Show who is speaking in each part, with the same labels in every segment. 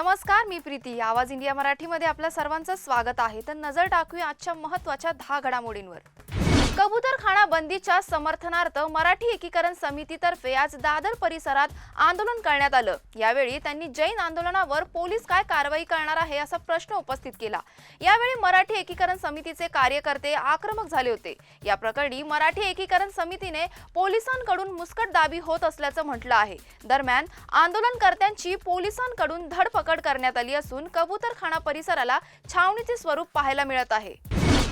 Speaker 1: नमस्कार मी प्रीती. आवाज इंडिया मराठीमध्ये आपल्या सर्वांचं स्वागत आहे. तर नजर टाकूया आजच्या महत्त्वाच्या दहा घडामोडींवर. कबूतरखाना बंदीच्या समर्थनार्थ मराठी एकीकरण समितीतर्फे आज दादर परिसरात आंदोलन करण्यात आलं. यावेळी त्यांनी जैन आंदोलनावर पोलीस काय कारवाई करणार आहे असा प्रश्न उपस्थित केला. यावेळी मराठी एकीकरण समितीचे कार्यकर्ते आक्रमक झाले होते. या प्रकरणी मराठी एकीकरण समितीने पोलिसांकडून मुस्कटदाबी होत असल्याचं म्हटलं आहे. दरम्यान आंदोलनकर्त्यांची पोलिसांकडून धडपकड करण्यात आली असून कबूतरखाना परिसराला छावणीचे स्वरूप पाहायला मिळत आहे.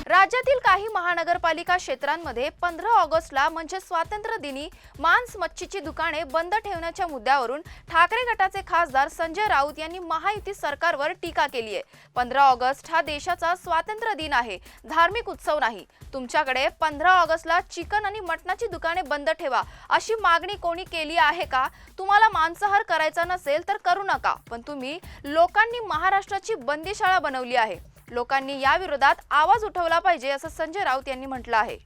Speaker 1: राज्यातील काही महानगरपालिका क्षेत्रांमध्ये पंधरा ऑगस्टला म्हणजे स्वातंत्र्य दिनी मांस मच्छीची दुकाने बंद ठेवण्याच्या मुद्द्यावरून ठाकरे गटाचे खासदार संजय राऊत यांनी महायुती सरकारवर टीका केली आहे. पंधरा ऑगस्ट हा देशाचा स्वातंत्र्य दिन आहे. धार्मिक उत्सव नाही. तुमच्याकडे पंधरा ऑगस्टला चिकन आणि मटणाची दुकाने बंद ठेवा. अशी मागणी कोणी केली आहे का? तुम्हाला मांसाहार करायचा नसेल तर करू नका. पण तुम्ही लोकांनी महाराष्ट्राची बंदीशाळा बनवली आहे. लोकांनी याविरोधात आवाज उठवला पाहिजे असं संजय राऊत यांनी म्हटलं आहे.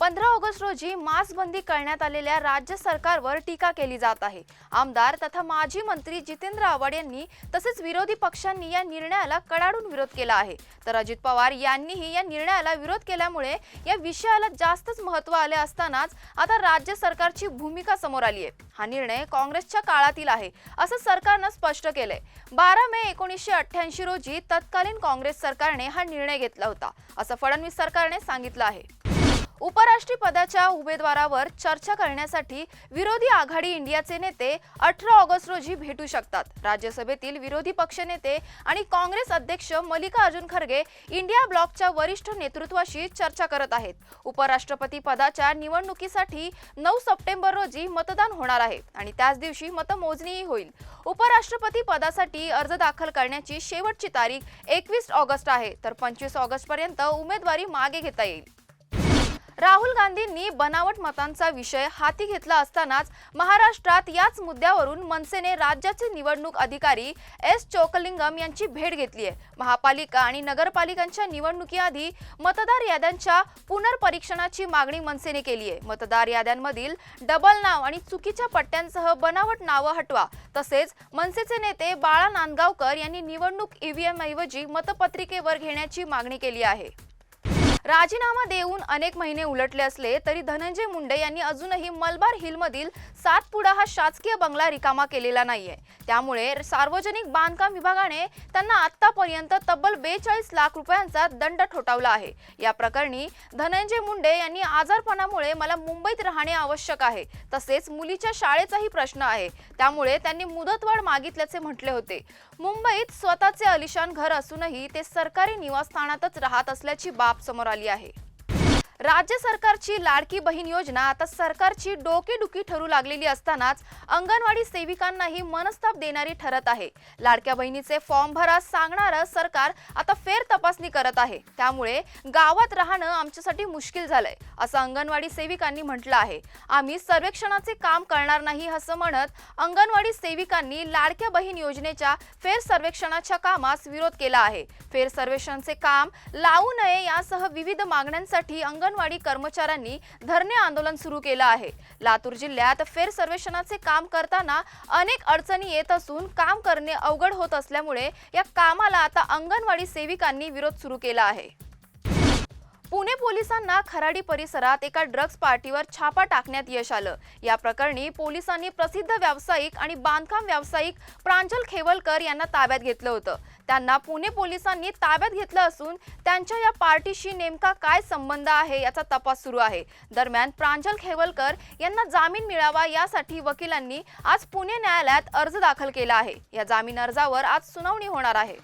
Speaker 1: पंधरा ऑगस्ट रोजी मास्कबंदी करण्यात आलेल्या राज्य सरकारवर टीका केली जात आहे. आमदार तथा माजी मंत्री जितेंद्र आव्हाड यांनी तसेच विरोधी पक्षांनी या निर्णयाला कडाडून विरोध केला आहे. तर अजित पवार यांनीही या निर्णयाला विरोध केल्यामुळे या विषयाला जास्तच महत्त्व आले असतानाच आता राज्य सरकारची भूमिका समोर आली आहे. हा निर्णय काँग्रेसच्या काळातील आहे असं सरकारनं स्पष्ट केलंय. बारा मे एकोणीसशे अठ्ठ्याऐंशी रोजी तत्कालीन काँग्रेस सरकारने हा निर्णय घेतला होता असं फडणवीस सरकारने सांगितलं आहे. उपराष्ट्रपदाच्या उमेदवारावर चर्चा करण्यासाठी विरोधी आघाडी इंडियाचे नेते अठरा ऑगस्ट रोजी भेटू शकतात. राज्यसभेतील विरोधी पक्षनेते आणि काँग्रेस अध्यक्ष मल्लिकार्जुन खरगे इंडिया ब्लॉकच्या वरिष्ठ नेतृत्वाशी चर्चा करत आहेत. उपराष्ट्रपती पदाच्या निवडणुकीसाठी नऊ सप्टेंबर रोजी मतदान होणार आहे आणि त्याच दिवशी मतमोजणीही होईल. उपराष्ट्रपती पदासाठी अर्ज दाखल करण्याची शेवटची तारीख एकवीस ऑगस्ट आहे. तर पंचवीस ऑगस्ट पर्यंत उमेदवारी मागे घेता येईल. राहुल गांधींनी बनावट मतांचा विषय हाती घेतला असतानाच महाराष्ट्रात याच मुद्द्यावरून मनसेने राज्याचे निवडणूक अधिकारी एस चोकलिंगम यांची भेट घेतली आहे. महापालिका आणि नगरपालिकांच्या निवडणुकीआधी मतदार याद्यांच्या पुनर्परीक्षणाची मागणी मनसेने केली आहे. मतदार याद्यांमधील डबल नाव आणि चुकीच्या पट्ट्यांसह बनावट नावं हटवा. तसेच मनसेचे नेते बाळा नांदगावकर यांनी निवडणूक ईव्हीएम ऐवजी मतपत्रिकेवर घेण्याची मागणी केली आहे. राजीनामा देऊन अनेक महिने उलटले असले तरी धनंजय मुंडे यांनी अजूनही मलबार हिलमधील सातपुडा हा शासकीय बंगला रिकामा केलेला नाहीये. त्यामुळे सार्वजनिक बांधकाम विभागाने त्यांना आतापर्यंत तब्बल बेचाळीस लाख रुपयांचा दंड ठोठावला आहे. या प्रकरणी धनंजय मुंडे यांनी आजारपणामुळे मला मुंबईत राहणे आवश्यक आहे. तसेच मुलीच्या शाळेचाही प्रश्न आहे. त्यामुळे त्यांनी मुदतवाढ मागितल्याचे म्हटले होते. मुंबईत स्वतःचे अलिशान घर असूनही ते सरकारी निवासस्थानातच राहत असल्याची बाब समोर आली आहे. राज्य सरकारची लाडकी बहीण योजना आता सरकारची डोकेदुखी ठरू लागलेली असतानाच अंगणवाडी सेविकांनाही मनस्ताप देणारी ठरत आहे. लाडक्या बहिणीचे फॉर्म भरा सांगणारं सरकार आता फेर तपासणी करत आहे. त्यामुळे गावात राहणं आमच्यासाठी मुश्किल झालंय असं अंगणवाडी सेविकांनी म्हटलं आहे. आम्ही सर्वेक्षणाचे काम करणार नाही असं म्हणत अंगणवाडी सेविकांनी लाडक्या बहीण योजनेच्या फेर सर्वेक्षणाच्या कामास विरोध केला आहे. फेर सर्वेक्षणचे काम लावू नये यासह विविध मागण्यांसाठी अंग अंगणवाडी कर्मचाऱ्यांनी धरणे आंदोलन सुरू केलं आहे. लातूर जिल्ह्यात फेर सर्वेक्षणाचे काम करताना अनेक अडचणी येत असून काम करणे अवघड होत असल्यामुळे या कामाला आता अंगणवाडी सेविकांनी विरोध सुरू केला आहे. पुणे पोलिसांना खराडी परिसरात एका ड्रग्ज पार्टीवर छापा टाकण्यात यश आलं. या प्रकरणी पोलिसांनी प्रसिद्ध व्यावसायिक आणि बांधकाम व्यावसायिक प्रांजल खेवलकर यांना ताब्यात घेतलं होतं. त्यांना पुणे पोलिसांनी ताब्यात घेतलं असून त्यांच्या या पार्टीशी नेमका काय संबंध आहे याचा तपास सुरू आहे. दरम्यान प्रांजल खेवलकर यांना जामीन मिळावा यासाठी वकिलांनी आज पुणे न्यायालयात अर्ज दाखल केला आहे. या जामीन अर्जावर आज सुनावणी होणार आहे.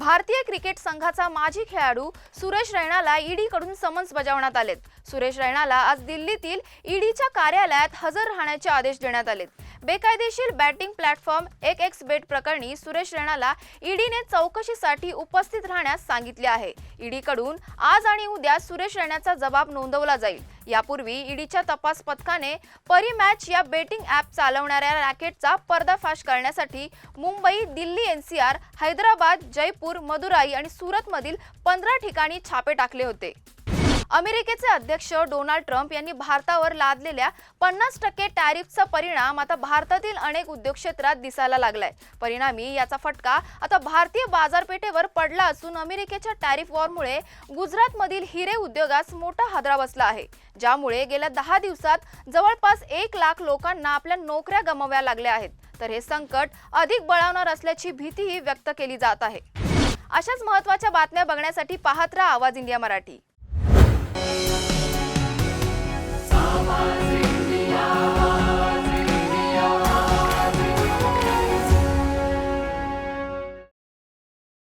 Speaker 1: भारतीय क्रिकेट संघाचा माजी खेळाडू सुरेश रैनाला ईडीकडून समन्स बजावण्यात आलेत. सुरेश रैनाला आज दिल्लीतील ईडीच्या कार्यालयात हजर राहण्याचे आदेश देण्यात आलेत. बेकायदेशीर बॅटिंग प्लॅटफॉर्म एक एक्स बेट प्रकरणी सुरेश रैनाला ईडीने चौकशीसाठी उपस्थित राहण्यास सांगितले आहे. ईडीकडून आज आणि उद्या सुरेश रैनाचा जबाब नोंदवला जाईल. यापूर्वी ईडीच्या तपास पथकाने परिमॅच या बेटिंग ॲप चालवणाऱ्या रॅकेटचा पर्दाफाश करण्यासाठी मुंबई दिल्ली एनसीआर हैदराबाद जयपूर मदुराई आणि सुरतमधील पंधरा ठिकाणी छापे टाकले होते. अमेरिकेचे अध्यक्ष डोनाल्ड ट्रम्प यांनी भारतावर लादलेल्या पन्नास टक्के टॅरिफचा परिणाम आता भारतातील अनेक उद्योग क्षेत्रात दिसायला लागलाय. परिणामी याचा फटका आता भारतीय बाजारपेठेवर पडला असून अमेरिकेच्या टॅरिफ वॉरमुळे गुजरातमधील हिरे उद्योगास मोठा हादरा बसला आहे ज्यामुळे गेल्या दहा दिवसात जवळपास एक लाख लोकांना आपल्या नोकऱ्या गमाव्या लागल्या आहेत. तर हे संकट अधिक बळावणार असल्याची भीतीही व्यक्त केली जात आहे. अशाच महत्त्वाच्या बातम्या बघण्यासाठी पाहत राहा आवाज इंडिया मराठी.